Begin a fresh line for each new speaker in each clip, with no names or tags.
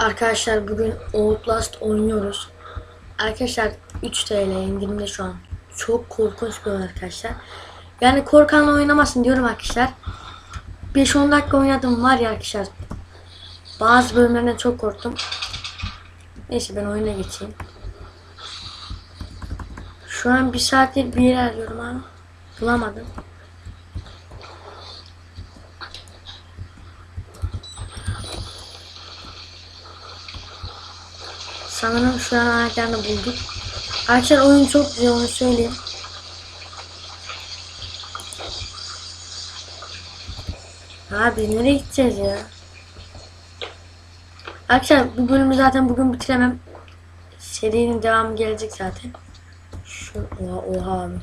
Arkadaşlar bugün Outlast oynuyoruz. Arkadaşlar 3 TL indirimde şu an. Çok korkunç bir oyun arkadaşlar. Yani korkanla oynamasın diyorum arkadaşlar. 5-10 dakika oynadım var ya arkadaşlar. Bazı bölümlerden çok korktum. Neyse ben oyuna geçeyim. Şu an bir saattir bir yer arıyorum ama bulamadım. Sanırım şu an anahtarını bulduk. Arkadaşlar oyun çok güzel onu söyleyeyim. Abi nereye gideceğiz ya? Arkadaşlar bu bölümü zaten bugün bitiremem. Serinin devamı gelecek zaten. Şu oha, oha abi.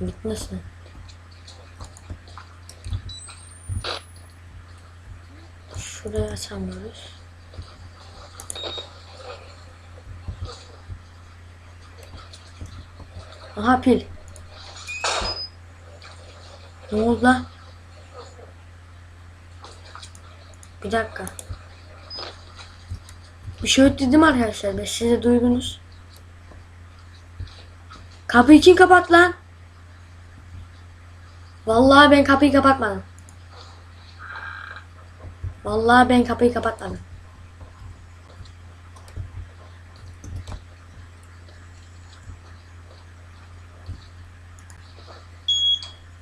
Bitmesin. Şuraya açamıyoruz. Aha pil. Ne oldu lan? Bir dakika. Bir şey ötledim arkadaşlar. Ben siz de duydunuz. Kapıyı kim kapat lan? Vallahi ben kapıyı kapatmadım. Vallahi ben kapıyı kapatmadım.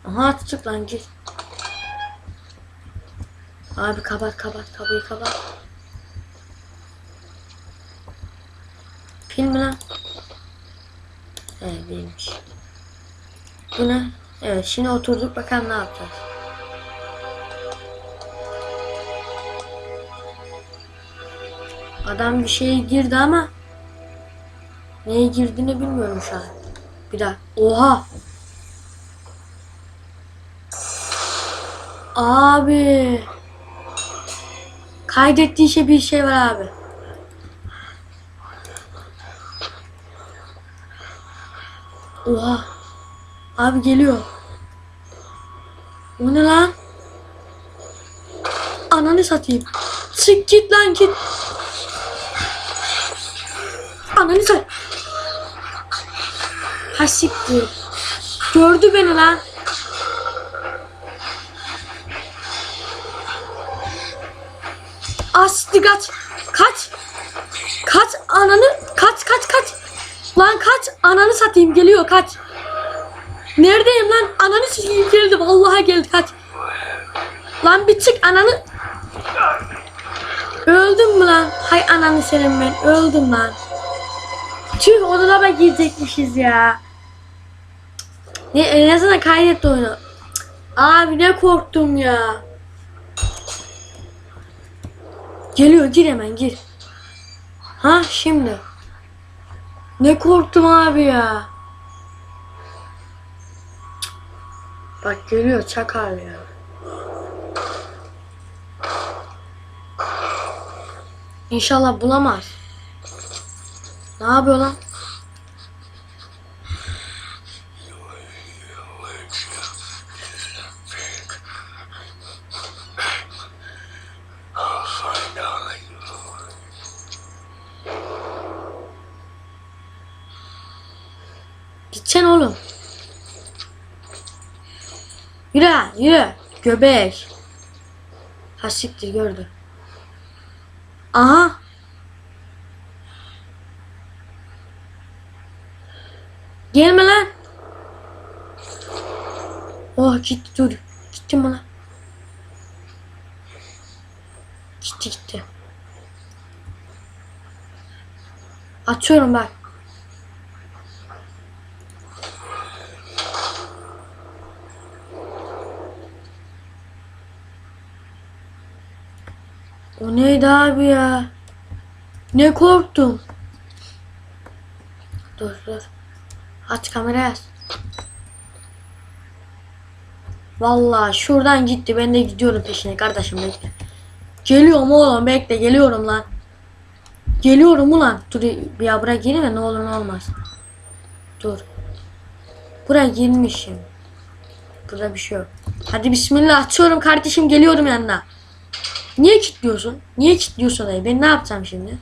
Aha çık lan gir. Abi kapat kapat kapıyı kapat. Pil mi lan? Evet değilmiş. Bu ne? Evet şimdi oturduk bakalım ne yapacağız. Adam bir şeye girdi ama neye girdiğini bilmiyorum şu an. Bir dakika. Oha! Abi. Kaydettiği şey bir şey var abi. Oha. Abi geliyor. O ne lan? Ananı satayım. Çık git lan git. Ananı sat. Ha siktir. Gördü beni lan. Aslı kaç. Kaç. Kaç ananı. Kaç kaç kaç. Lan kaç. Ananı satayım geliyor kaç. Neredeyim lan? Ananı satayım geldi. Vallahi geldi kaç. Lan bir çık ananı. Öldüm mü lan? Hay ananı senin ben. Öldüm lan. Tüh odalaba girecekmişiz ya. Ne en azından kaydetti oyunu. Abi ne korktum ya. Geliyor gir hemen gir. Ha şimdi. Ne korktum abi ya. Bak geliyor çakar ya. İnşallah bulamaz. Ne yapıyor lan? Gideceksin oğlum. Yürü yürü. Göbek. Ha siktir gördü. Aha. Gelme lan. Oh gitti dur. Gitti mi lan? Gitti gitti. Açıyorum bak. O neydi abi ya? Ne korktum. Dur dur. Aç kamerayı. Vallahi şuradan gitti. Ben de gidiyorum peşine kardeşim bekle. Geliyorum oğlum bekle geliyorum lan. Geliyorum ulan. Dur ya buraya girme ne olur ne olmaz. Dur. Buraya girmişim. Burada bir şey yok. Hadi bismillah açıyorum kardeşim geliyorum yanına. Niye kilitliyorsun? Niye kilitliyorsun dayı? Ben ne yapacağım şimdi?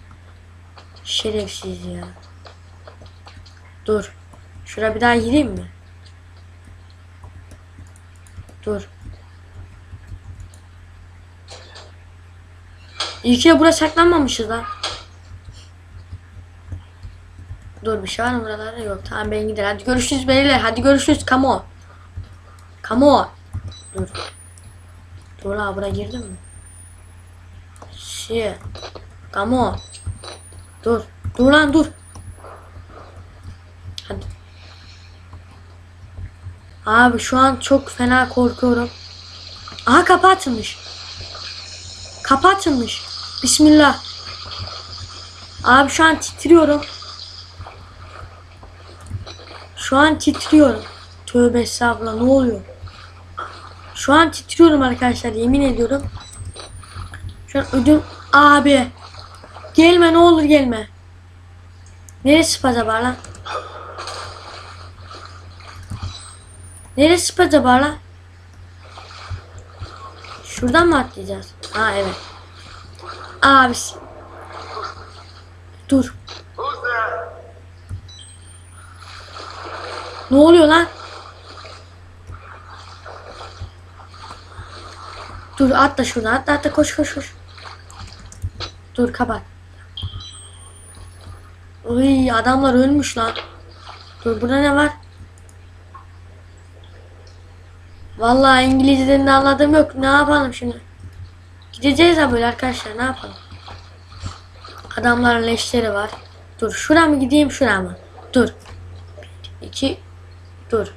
Şerefsiz ya. Dur. Şura bir daha gireyim mi? Dur. İyi ki buraya saklanmamışız lan. Dur bir şey var mı buralarda? Yok tamam ben giderim. Hadi görüşürüz beyler. Hadi görüşürüz. Come on. Come on. Dur. Dur la buraya girdin mi? Come on. Dur. Dur lan dur. Hadi. Abi şu an çok fena korkuyorum. Aha kapı açılmış. Kapı açılmış. Bismillah. Abi şu an titriyorum. Şu an titriyorum. Tövbe estağfurullah ne oluyor? Şu an titriyorum arkadaşlar yemin ediyorum. Şu an ödüm abi. Gelme ne olur gelme. Neresi acaba lan? Neresi acaba lan? Şuradan mı atlayacağız? Ha evet. Abi. Dur. Ne oluyor lan? Dur atla şuradan atla atla koş koş koş. Dur kapat. Oy adamlar ölmüş lan. Dur burada ne var? Vallahi İngilizce'den de anladığım yok. Ne yapalım şimdi? Gideceğiz ha böyle arkadaşlar ne yapalım? Adamların leşleri var. Dur şura mı gideyim şura mı? Dur. 2 Dur.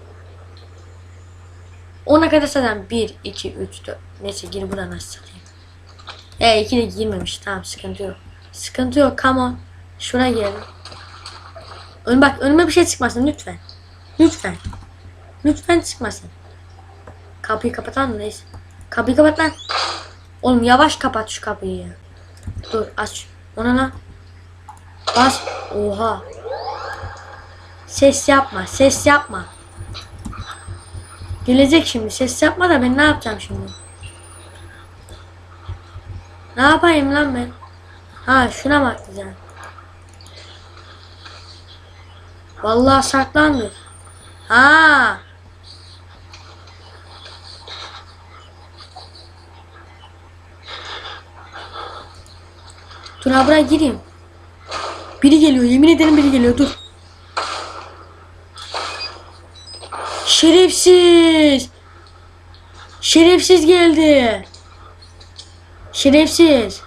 Ona kadar zaten 1, 2, 3, 4. Neyse gir buradan aç satayım. E 2 de girmemiş. Tamam sıkıntı yok. Sıkıntı yok. Come on. Şuraya girelim. Ön bak önüme bir şey çıkmasın lütfen. Lütfen. Lütfen çıkmasın. Kapıyı kapatan mı neyse. Kapıyı kapat lan. Oğlum yavaş kapat şu kapıyı ya. Dur aç. Ona lan. Bas. Oha. Ses yapma. Ses yapma. Gelecek şimdi. Ses yapma da ben ne yapacağım şimdi? Ne yapayım lan ben? Ha şuna mı atlayacağım? Vallahi saklandı. Ha. Dur ha buraya gireyim. Biri geliyor. Yemin ederim biri geliyor. Dur. Şerefsiz. Şerefsiz geldi. Şerefsiz.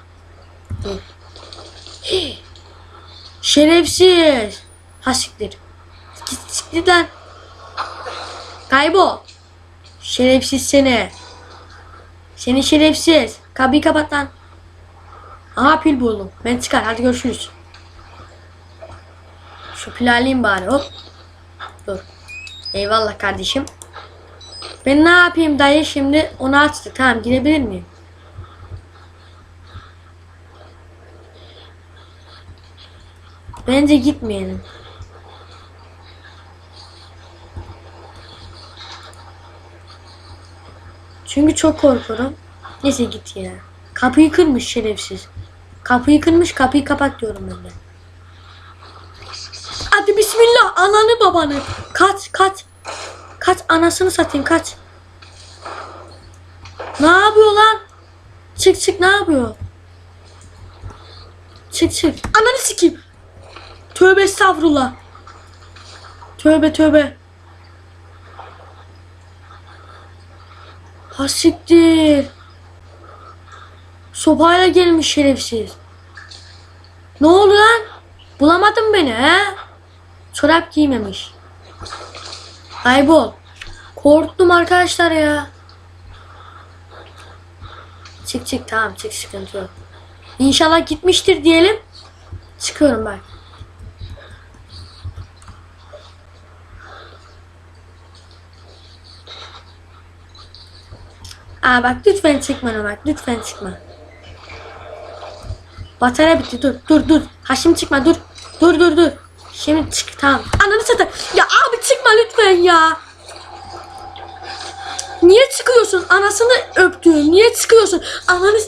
Şerefsiz. Ha siktir. Git siktir. Kaybol. Şerefsiz seni. Seni şerefsiz. Kapıyı kapat lan. Aha pil buldum. Ben çıkar. Hadi görüşürüz. Şu pil alayım bari. Hop. Dur. Eyvallah kardeşim. Ben ne yapayım dayı şimdi onu açtık. Tamam girebilir miyim? Bence gitmeyelim. Çünkü çok korkuyorum. Neyse git ya. Kapıyı kırmış şerefsiz. Kapıyı kırmış kapıyı kapat diyorum ben de. Hadi bismillah ananı babanı. Kaç kaç. Kaç anasını satayım kaç. Ne yapıyor lan? Çık çık ne yapıyor? Çık çık. Ananı sikeyim. Tövbe estağfurullah. Tövbe tövbe. Ha siktir. Sopayla gelmiş şerefsiz. Ne oldu lan? Bulamadın beni he? Çorap giymemiş. Kaybol. Korktum arkadaşlar ya. Çık çık tamam çık sıkıntı yok. İnşallah gitmiştir diyelim. Çıkıyorum ben. Aa bak lütfen çıkma Ömer. Lütfen çıkma. Batarya bitti. Dur dur dur. Ha şimdi çıkma dur. Dur dur dur. Şimdi çık tamam. Ananı satayım. Ya abi çıkma lütfen ya. Niye çıkıyorsun? Anasını öptü. Niye çıkıyorsun? Ananı